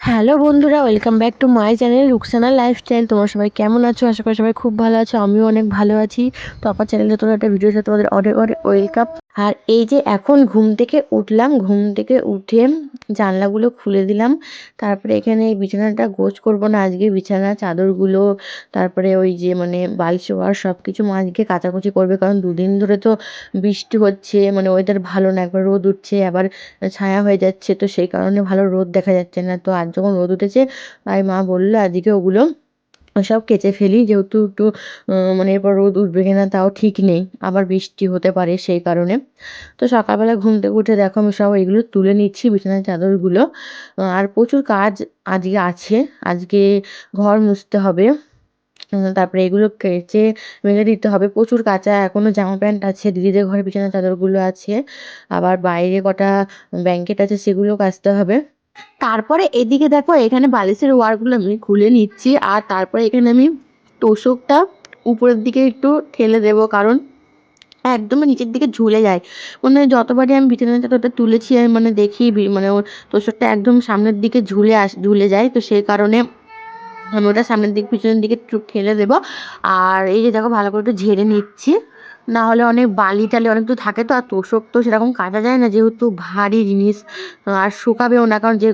Hello বন্ধুরা, welcome back to my channel Ruksana lifestyle. তোমরা সবাই কেমন আছো? আশা করি সবাই খুব ভালো আছো, আমিও অনেক ভালো আছি। তো আমার চ্যানেলে তোমরা একটা ভিডিও সাথে তোমাদের অনেক অনেক ওয়েলকাম। আর এই যে এখন ঘুম থেকে উঠলাম, ঘুম থেকে উঠে জানলাগুলো খুলে দিলাম। তারপরে এখানে বিছানাটা গোছ করব না, আজকে বিছানা, চাদরগুলো, তারপরে ওই যে মানে বালিশ ওয়ার সব কিছু মা আজকে কাচাকুচি করবে, কারণ দুদিন ধরে তো বৃষ্টি হচ্ছে মানে ওয়েদার ভালো না, একবার রোদ উঠছে, আবার ছায়া হয়ে যাচ্ছে, তো সেই কারণে ভালো রোদ দেখা যাচ্ছে না। তো আজ যখন রোদ উঠেছে, তাই মা বলল আজকে ওগুলো সব কেচে ফেলি, যেহেতু একটু মানে এরপর রোদ উঠবে কিনা তাও ঠিক নেই, আবার বৃষ্টি হতে পারে সেই কারণে। তো সকালবেলা ঘুম থেকে উঠে দেখো আমি সব এগুলো তুলে নিচ্ছি বিছানার চাদরগুলো। আর প্রচুর কাজ আজকে আছে, আজকে ঘর মুছতে হবে। তারপরে এগুলো কেচে মেলে দিতে হবে। প্রচুর কাঁচা এখনও জামা প্যান্ট আছে, দিদিদের ঘরে বিছানার চাদরগুলো আছে। আবার বাইরে কটা ব্ল্যাঙ্কেট আছে সেগুলো কাচতে হবে। তারপরে এদিকে দেখো, এখানে বালিশের ওয়ারগুলো আমি খুলে নিচ্ছি, আর তারপরে এখানে আমি তোষকটা উপরের দিকে একটু ঠেলে দেবো, কারণ একদমই নিচের দিকে ঝুলে যায়। মানে যতবারই আমি বিছানার চাদরটা তুলেছি, আমি মানে দেখি মানে তোষকটা একদম সামনের দিকে ঝুলে আস, ঝুলে যায়, তো সেই কারণে আমি ওটা সামনের দিক, পিছনের দিকে ঠেলে দেবো। আর এই যে দেখো, ভালো করে একটু ঝেড়ে নিচ্ছি। না হলে অনেক বালি টালি অনেক তো থাকে তো, আর তোষক তো সেরকম কাটা যায় না, যেহেতু ভারী জিনিস আর শুকাবেও না, কারণ যে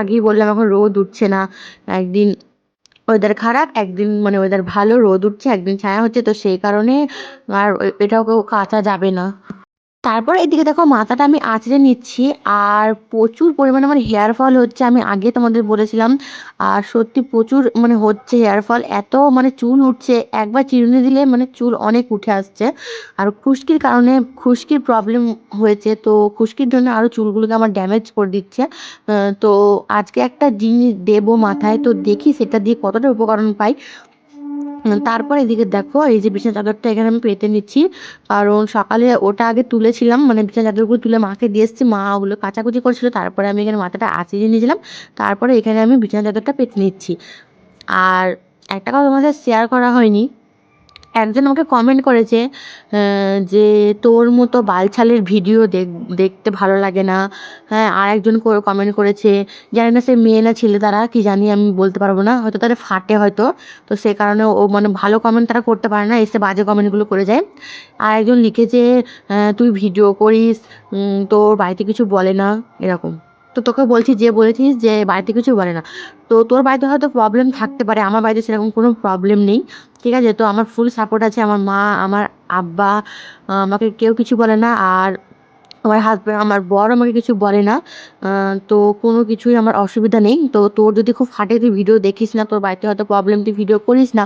আগেই বললাম এখন রোদ উঠছে না, একদিন ওয়েদার খারাপ, একদিন মানে ওয়েদার ভালো, রোদ উঠছে, একদিন ছায়া হচ্ছে, তো সেই কারণে আর এটাও কেউ কাচা যাবে না। তারপর এদিকে দেখো মাথাটা আমি আঁচড়ে নিচ্ছি, আর প্রচুর পরিমাণে আমার হেয়ার ফল হচ্ছে, আমি আগে তোমাদের বলেছিলাম, আর সত্যি প্রচুর মানে হচ্ছে হেয়ার ফল এত মানে চুল উঠছে, একবার চিরুনি দিলে মানে চুল অনেক উঠে আসছে, আর খুশকির কারণে খুশকির প্রবলেম হয়েছে, তো খুশকির জন্য আরও চুলগুলোকে আমার ড্যামেজ করে দিচ্ছে তো আজকে একটা জিনিস দেবো মাথায়, তো দেখি সেটা দিয়ে কতটা উপকরণ পাই তারপর এদিকে দেখো, এই যে বিছানা চাদরটা এখানে আমি পেতে নিচ্ছি। কারণ সকালে ওটা আগে তুলেছিলাম মানে বিছানা চাদরগুলো তুলে মাকে দিয়ে এসেছি, মা ওগুলো কাচাকুচি করছিল, তারপরে আমি এখানে মাথাটা আঁচিয়ে নিয়েছিলাম, তারপরে এখানে আমি বিছানা চাদরটা পেতে নিচ্ছি। আর একটা কথা তোমাদের শেয়ার করা হয়নি একজন আমাকে কমেন্ট করেছে যে তোর মতো বালছালের ভিডিও দেখ, দেখতে ভালো লাগে না। হ্যাঁ আর একজন কমেন্ট করেছে, জানি না সে মেয়ে না ছেলে তারা, কি জানি আমি বলতে পারব না, হয়তো তাদের ফাটে হয়তো। তো সে কারণে ও মানে ভালো কমেন্ট তারা করতে পারে না, এসে বাজে কমেন্টগুলো করে যায়। আর একজন লিখেছে তুই ভিডিও করিস তোর বাড়িতে কিছু বলে না, এরকম। তো তোকে বলছি, যে বলেছিস যে বাড়িতে কিছু বলে না। তো তোর বাড়িতে হয়তো প্রবলেম থাকতে পারে, আমার বাড়িতে সেরকম কোনো প্রবলেম নেই, ঠিক আছে? তো আমার ফুল সাপোর্ট আছে, আমার মা, আমার আব্বা আমাকে কেউ কিছু বলে না, আর আমার হাজব্যান্ড আমার বর আমাকে কিছু বলে না। তো কোনো কিছুই আমার অসুবিধা নেই। তো তোর যদি খুব ফাটে তুই ভিডিও দেখিস না, তোর বাড়িতে হয়তো প্রবলেম তুই ভিডিও করিস না।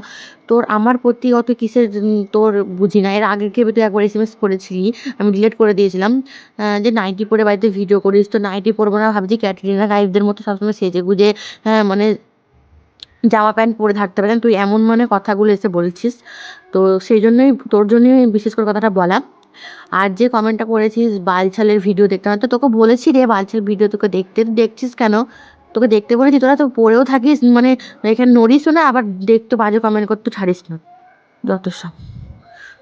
তোর আমার প্রতি অত কিসের তোর বুঝি না। এর আগে কেবে তুই একবার এস এম এস করেছিলি, আমি ডিলিট করে দিয়েছিলাম। যে নাইটি পরে বাড়িতে ভিডিও করিস, তো নাইটি পরবো না, ভাবছি ক্যাটরিনা কাইফদের মতো সবসময় সেজে গুজে হ্যাঁ মানে জামা প্যান্ট পরে থাকতে পারেন তুই এমন মানে কথাগুলো এসে বলছিস। তো সেই জন্যই, তোর জন্যই বিশেষ করে কথাটা বলা। আর যে কমেন্টটা করেছিস, বালছালের ভিডিও দেখতে না তো তোকে বলেছি রে, বালছাল ভিডিও তোকে দেখতে দেখছিস কেন? তোকে দেখতে বলেছি, তোরা তো পড়েও থাকিস মানে এখানে নড়িস না, আবার দেখতে বাজে কমেন্ট করতে ছাড়িস না। যত সব।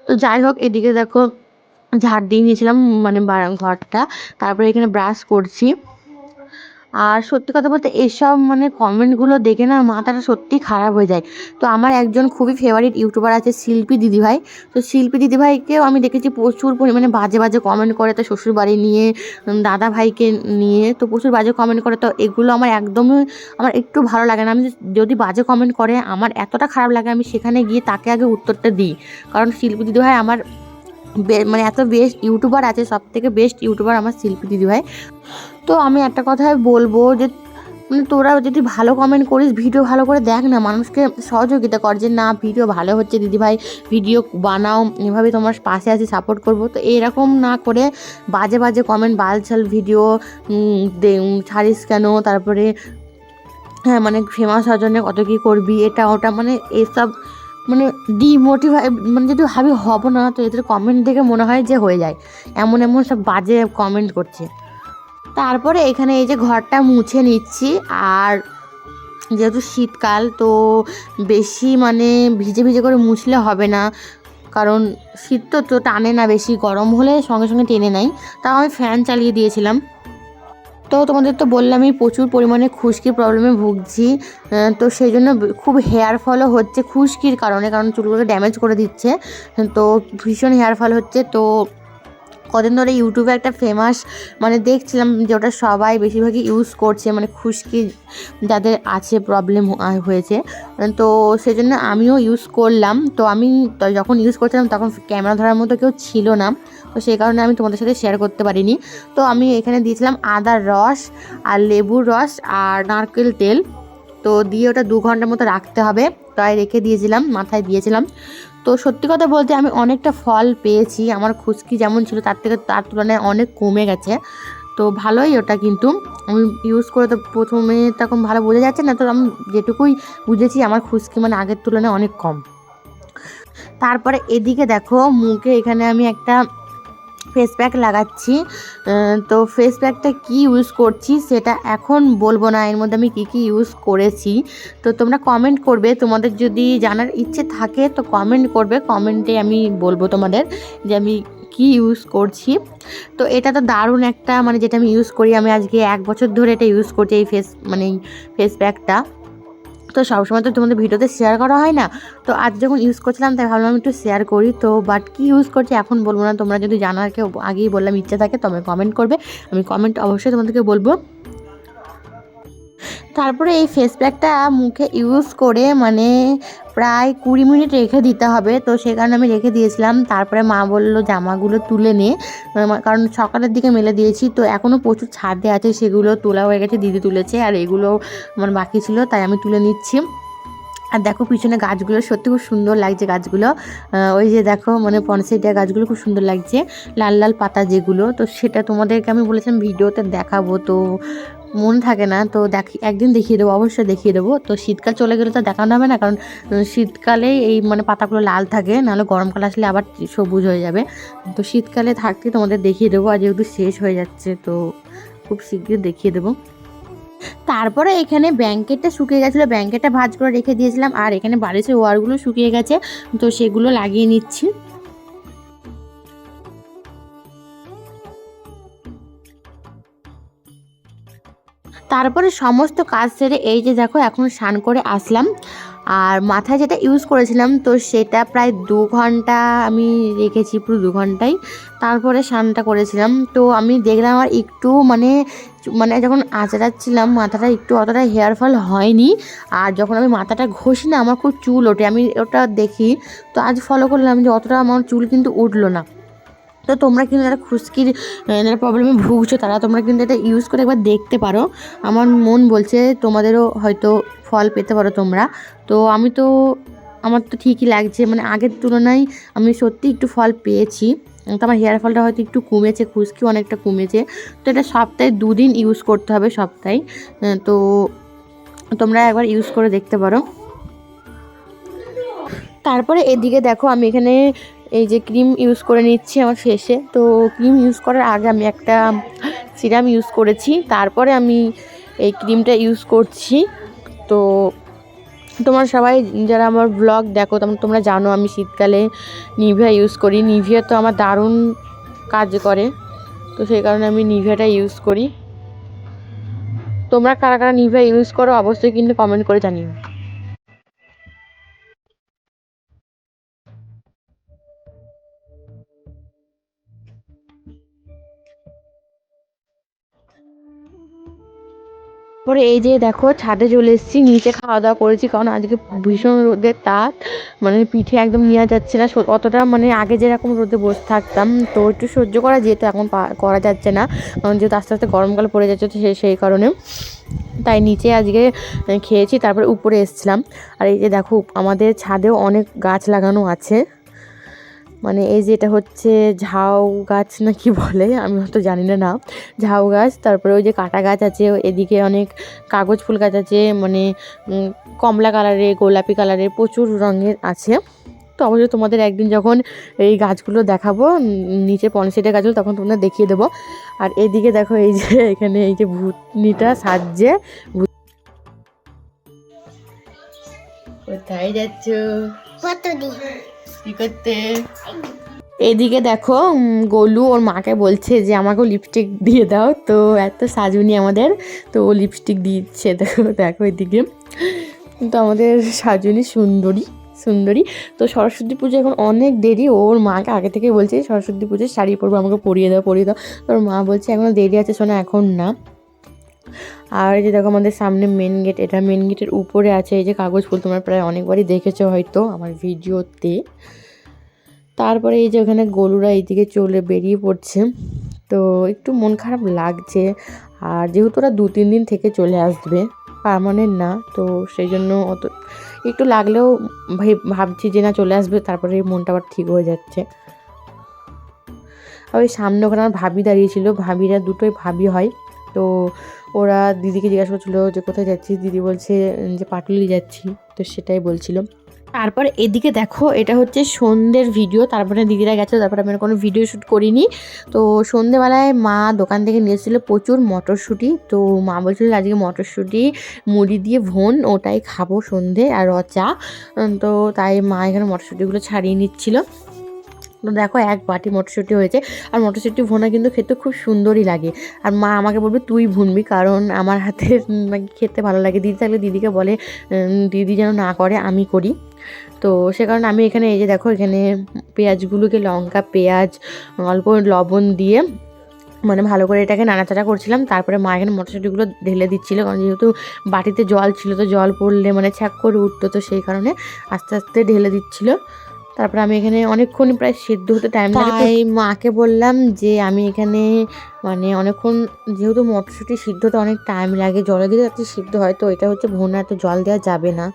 তো যাই হোক, এদিকে দেখো, ঝাড় দিয়ে নিয়েছিলাম মানে ঘরটা। তারপরে এখানে ব্রাশ করছি। আর সত্যি কথা বলতে এসব মানে কমেন্টগুলো দেখে না মাথাটা সত্যিই খারাপ হয়ে যায়। তো আমার একজন খুবই ফেভারিট ইউটিউবার আছে শিল্পী দিদিভাই। তো শিল্পী দিদিভাইকেও আমি দেখেছি প্রচুর পরিমাণে বাজে বাজে কমেন্ট করে তো শ্বশুর বাড়ি নিয়ে দাদা ভাইকে নিয়ে তো প্রচুর বাজে কমেন্ট করে। তো এগুলো আমার একদমই আমার একটু ভালো লাগে না। আমি যদি বাজে কমেন্ট করে, আমার এতটা খারাপ লাগে আমি সেখানে গিয়ে তাকে আগে উত্তরটা দিই। কারণ শিল্পী দিদিভাই আমার মানে এত বেস্ট ইউটিউবার আছে সব থেকে বেস্ট ইউটিউবার আমার শিল্পী দিদিভাই। তো আমি একটা কথাই বলব যে মানে তোরা যদি ভালো কমেন্ট করিস ভিডিও ভালো করে দেখ না, মানুষকে সহযোগিতা কর যে, না ভিডিও ভালো হচ্ছে দিদিভাই ভিডিও বানাও, এভাবে তোমার পাশে আছি সাপোর্ট করব। তো এরকম না করে বাজে বাজে কমেন্ট বালছাল ভিডিও ছাড়িস কেন? তারপরে হ্যাঁ মানে ফেমাস হওয়ার জন্য কত কী করবি? এটা, ওটা মানে এসব মানে ডিমোটিভাই মানে যদি ভাবি হব না, তো এদের কমেন্ট দেখে মনে হয় যে হয়ে যায়। এমন এমন সব বাজে কমেন্ট করছে। তারপরে এখানে এই যে ঘরটা মুছে নিচ্ছি, আর যেহেতু শীতকাল, তো বেশি মানে ভিজে ভিজে করে মুছলে হবে না। কারণ শীত তো তো টানে না বেশি, গরম হলে সঙ্গে সঙ্গে টেনে নেয়। তাও আমি ফ্যান চালিয়ে দিয়েছিলাম। তো তোমাদের তো বললামই, প্রচুর পরিমাণে খুশকির প্রবলেমে ভুগছি। তো সেই জন্য খুব হেয়ার ফলও হচ্ছে খুশকির কারণে, কারণ চুলগুলোকে ড্যামেজ করে দিচ্ছে। তো ভীষণ হেয়ার ফল হচ্ছে, তো কদিন ধরে ইউটিউবে একটা ফেমাস মানে দেখছিলাম যে ওটা সবাই বেশিরভাগই ইউজ করছে মানে খুশকি যাদের আছে প্রবলেম হয়েছে। তো সেই জন্য আমিও ইউজ করলাম। তো আমি যখন ইউজ করছিলাম তখন ক্যামেরা ধরার মতো কেউ ছিল না। তো সেই কারণে আমি তোমাদের সাথে শেয়ার করতে পারিনি। তো আমি এখানে দিয়েছিলাম আদার রস আর লেবুর রস আর নারকেল তেল। তো দিয়ে ওটা দু ঘণ্টার মতো রাখতে হবে। তাই রেখে দিয়েছিলাম, মাথায় দিয়েছিলাম। তো সত্যি কথা বলতে আমি অনেকটা ফল পেয়েছি, আমার খুশকি যেমন ছিল তার থেকে তার তুলনায় অনেক কমে গেছে। তো ভালোই ওটা কিন্তু, আমি ইউজ করে তো প্রথমে তখন ভালো বোঝা যাচ্ছে না, তো আমি যেটুকুই বুঝেছি আমার খুশকি মানে আগের তুলনায় অনেক কম। তারপরে এদিকে দেখো, মুখে এখানে আমি একটা ফেস প্যাক লাগাচ্ছি। তো ফেস প্যাকটা কী ইউজ করছি সেটা এখন বলব না। এর মধ্যে আমি কী কী ইউজ করেছি? তো তোমরা কমেন্ট করবে। তোমাদের যদি জানার ইচ্ছে থাকে তো কমেন্ট করবে। কমেন্টে আমি বলব তোমাদের যে আমি কি ইউজ করছি। তো এটা তো দারুণ একটা মানে যেটা আমি ইউজ করি। আমি আজকে এক বছর ধরে এটা ইউজ করছি এই ফেস মানে ফেস প্যাকটা তো সবসময় তো তোমাদের ভিডিওতে শেয়ার করা হয় না। তো আজ যখন ইউজ করছিলাম, তাই ভাবলাম একটু শেয়ার করি তো। বাট কি ইউজ করছি এখন বলব না, তোমরা যদি জানার কেউ আগেই বললাম, ইচ্ছা থাকে তবে কমেন্ট করবে। আমি কমেন্ট অবশ্যই তোমাদেরকে বলব। তারপরে এই ফেস প্যাকটা মুখে ইউজ করে মানে প্রায় কুড়ি মিনিট রেখে দিতে হবে। তো সে কারণে আমি রেখে দিয়েছিলাম। তারপরে মা বলল জামাগুলো তুলে নে। কারণ সকালের দিকে মেলে দিয়েছি। তো এখনও প্রচুর ছাদে আছে, সেগুলো তোলা হয়ে গেছে, দিদি তুলেছে, আর এগুলো আমার বাকি ছিল, তাই আমি তুলে নিচ্ছি। আর দেখো পিছনে গাছগুলো সত্যি খুব সুন্দর লাগছে গাছগুলো। ওই যে দেখো মানে পনসেটিয়া গাছগুলো খুব সুন্দর লাগছে। লাল লাল পাতা যেগুলো, তো সেটা তোমাদেরকে আমি বলেছিলাম ভিডিওতে দেখাবো। তো মন থাকে না, তো দেখি, একদিন দেখিয়ে দেবো, অবশ্যই দেখিয়ে দেবো। তো শীতকাল চলে গেলে তো দেখানো হবে না, কারণ শীতকালে এই মানে পাতাগুলো লাল থাকে, নাহলে গরমকাল আসলে আবার সবুজ হয়ে যাবে। তো শীতকালে থাকতে তোমাদের দেখিয়ে দেবো, আর যেহেতু শেষ হয়ে যাচ্ছে, তো খুব শীঘ্রই দেখিয়ে দেবো। তারপরে এখানে ব্যাঙ্কেটটা শুকিয়ে গেছিল, ব্যাঙ্কেটটা ভাজ করে রেখে দিয়েছিলাম, আর এখানে বালিশের ওয়ারগুলো শুকিয়ে গেছে, তো সেগুলো লাগিয়ে নিচ্ছি। তারপরে সমস্ত কাজ সেরে এই যে দেখো, এখন স্নান করে আসলাম। আর মাথায় যেটা ইউজ করেছিলাম, তো সেটা প্রায় দু ঘণ্টা আমি রেখেছি, পুরো দু ঘন্টাই। তারপরে স্নানটা করেছিলাম, তো আমি দেখলাম আর একটু মানে মানে যখন আঁচড়াচ্ছিলাম মাথাটা, একটু অতটা হেয়ার ফল হয়নি। আর যখন আমি মাথাটা ঘষি না, আমার খুব চুল ওঠে, আমি ওটা দেখি, তো আজ ফলো করলাম যে অতটা আমার চুল কিন্তু উঠল না। তো তোমরা কিন্তু যারা খুশকির যারা প্রবলেমে ভুগছো, তারা তোমরা কিন্তু এটা ইউজ করে একবার দেখতে পারো। আমার মন বলছে তোমাদেরও হয়তো ফল পেতে পারো তোমরা। তো আমি তো, আমার তো ঠিকই লাগছে। মানে আগের তুলনায় আমি সত্যি একটু ফল পেয়েছি। তো আমার হেয়ার ফলটা হয়তো একটু কমেছে খুশকি অনেকটা কমেছে। তো এটা সপ্তাহে দুদিন ইউজ করতে হবে, সপ্তাহে। তো তোমরা একবার ইউজ করে দেখতে পারো। তারপরে এদিকে দেখো, আমি এখানে এই যে ক্রিম ইউজ করে নিচ্ছি আমার ফেসে তো ক্রিম ইউজ করার আগে আমি একটা সিরাম ইউজ করেছি। তারপরে আমি এই ক্রিমটা ইউজ করছি। তো তোমার সবাই যারা আমার ব্লগ দেখো তোমরা জানো আমি শীতকালে নিভিয়া ইউজ করি। নিভিয়া তো আমার দারুণ কাজ করে। তো সেই কারণে আমি নিভিয়াটা ইউজ করি। তোমরা কারা কারা নিভিয়া ইউজ করো অবশ্যই কিন্তু কমেন্ট করে জানিও। পরে এই যে দেখো, ছাদে চলে এসেছি, নিচে খাওয়া দাওয়া করেছি, কারণ আজকে ভীষণ রোদের তাপ মানে পিঠে একদম নেওয়া যাচ্ছে না অতটা মানে আগে যেরকম রোদে বসে থাকতাম, তো একটু সহ্য করা যেত এখন করা যাচ্ছে না, কারণ যেহেতু আস্তে আস্তে গরমকাল পড়ে যাচ্ছে, তো সেই কারণে। তাই নিচে আজকে খেয়েছি, তারপরে উপরে এসেছিলাম। আর এই যে দেখো, আমাদের ছাদেও অনেক গাছ লাগানো আছে। মানে এই যে এটা হচ্ছে ঝাউ গাছ না কি বলে, আমি হয়তো জানি না না ঝাউ গাছ, তারপরে ওই যে কাটা গাছ আছে, এদিকে অনেক কাগজ ফুল গাছ আছে মানে কমলা কালারের, গোলাপি কালারের প্রচুর রঙের আছে। তো অবশ্যই তোমাদের একদিন যখন এই গাছগুলো দেখাবো নিচে পনসেটের গাছগুলো, তখন তোমাদের দেখিয়ে দেবো। আর এদিকে দেখো এই যে, এখানে এই যে ভূতনিটা সাজছে। কোথায় যাচ্ছ? কি করতে? এদিকে দেখো গোলু ওর মাকে বলছে যে, আমাকেও লিপস্টিক দিয়ে দাও। তো এত সাজুনি আমাদের, তো ও লিপস্টিক দিচ্ছে, দেখো দেখো এদিকে। তো আমাদের সাজুনি সুন্দরী সুন্দরী। তো সরস্বতী পুজো এখন অনেক দেরি, ওর মাকে আগে থেকে বলছে, সরস্বতী পুজোর শাড়ি পরবো, আমাকে পরিয়ে দাও পরিয়ে দাও। তোর মা বলছে এখনও দেরি আছে, শোনা, এখন না। আর এই যে দেখো আমাদের সামনে মেন গেট এটা মেন গেটের উপরে আছে এই যে কাগজ ফুল, তোমরা প্রায় অনেকবারই দেখেছ হয়তো আমার ভিডিওতে। তারপরে এই যে ওখানে গরুরা এইদিকে চলে বেরিয়ে পড়ছে। তো একটু মন খারাপ লাগছে, আর যেহেতু ওরা দু তিন দিন থেকে চলে আসবে, পার্মানেন্ট না, তো সেই জন্য অত একটু লাগলেও ভাবছি যে না চলে আসবে, তারপরে মনটা আবার ঠিক হয়ে যাচ্ছে। আর ওই সামনে ওখানে আমার ভাবি দাঁড়িয়েছিল ভাবিরা দুটোই ভাবি হয়, তো ওরা দিদিকে জিজ্ঞাসা করছিল যে কোথায় যাচ্ছিস? দিদি বলছে যে পাটুলি যাচ্ছি। তো সেটাই বলছিল। তারপর এদিকে দেখো, এটা হচ্ছে সন্ধ্যের ভিডিও। তারপরে দিদিরা গেছে, তারপরে আমি কোনো ভিডিও শ্যুট করিনি। তো সন্ধেবেলায় মা দোকান থেকে নিয়ে এসেছিল প্রচুর মটরশুঁটি। তো মা বলছিল আজকে মটরশুঁটি, মুড়ি দিয়ে ভোন, ওটাই খাব সন্ধে আর র চা। তো তাই মা এখানে মটরশুঁটিগুলো ছাড়িয়ে নিচ্ছিল। তো দেখো এক বাটি মটরশুঁটি হয়েছে, আর মটরশুঁটি ভোনা কিন্তু খেতে খুব সুন্দরই লাগে। আর মা আমাকে বলবে, তুই ভুনবি কারণ আমার হাতে নাকি খেতে ভালো লাগে। দিদি থাকলে দিদিকে বলে দিদি যেন না করে, আমি করি। তো সে কারণে আমি এখানে এই যে দেখো, এখানে পেঁয়াজগুলোকে লঙ্কা, পেঁয়াজ, অল্প লবণ দিয়ে মানে ভালো করে এটাকে নাড়াচাড়া করছিলাম। তারপরে মা এখানে মটরশুঁটিগুলো ঢেলে দিচ্ছিল, কারণ যেহেতু বাটিতে জল ছিল, তো জল পড়লে মানে ছ্যাক করে উঠতো, তো সেই কারণে আস্তে আস্তে ঢেলে দিচ্ছিল। তারপরে আমি এখানে অনেকক্ষণ প্রায় সিদ্ধ হতে টাইম লাগে। তাই মাকে বললাম যে আমি এখানে মানে অনেকক্ষণ যেহেতু মটরশুঁটি সিদ্ধ হতে অনেক টাইম লাগে জলে দিলে যাতে সিদ্ধ হয় তো এটা হচ্ছে ভোনা তো জল দেওয়া যাবে না।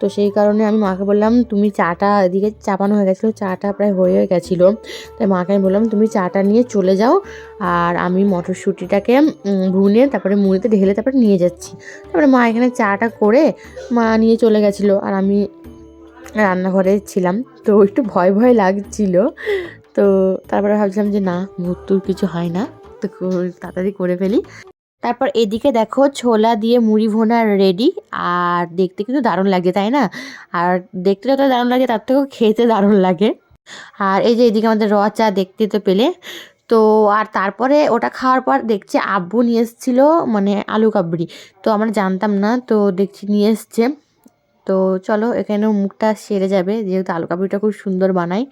তো সেই কারণে আমি মাকে বললাম তুমি চাটা এদিকে চাপানো হয়ে গেছিল চাটা প্রায় হয়ে গেছিল। তাই মাকে আমি বললাম তুমি চাটা নিয়ে চলে যাও আর আমি মটরশুঁটিটাকে ভুনে তারপরে মুড়িতে ঢেলে তারপরে নিয়ে যাচ্ছি। তারপরে মা এখানে চাটা করে মা নিয়ে চলে গেছিল আর আমি রান্নাঘরে ছিলাম, তো একটু ভয় ভয় লাগছিল। তো তারপরে ভাবছিলাম যে না ভূতুর কিছু হয় না, তো তাড়াতাড়ি করে ফেলি। তারপর এদিকে দেখো ছোলা দিয়ে মুড়ি ভোনা রেডি আর দেখতে কিন্তু দারুণ লাগে, তাই না? আর দেখতে যত দারুণ লাগে, তার থেকেও খেতে দারুণ লাগে। আর এই যে এদিকে আমাদের র চা দেখতে তো পেলে। তো আর তারপরে ওটা খাওয়ার পর দেখছি আব্বু নিয়ে এসেছিল মানে আলু কাবড়ি। তো আমরা জানতাম না, তো দেখছি নিয়ে এসছে। তো চলো এখানেও মুখটা সেরে যাবে, যেহেতু আলু কাপড়িটা খুব সুন্দর বানাই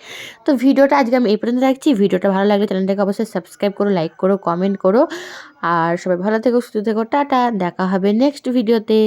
তো ভিডিওটা আজকে আমি এই পর্যন্ত রাখছি, ভিডিওটা ভালো লাগলে চ্যানেলটাকে অবশ্যই সাবস্ক্রাইব করো, লাইক করো, কমেন্ট করো। আর সবাই ভালো থেকো, সুস্থ থেকো, টাটা, দেখা হবে নেক্সট ভিডিওতে।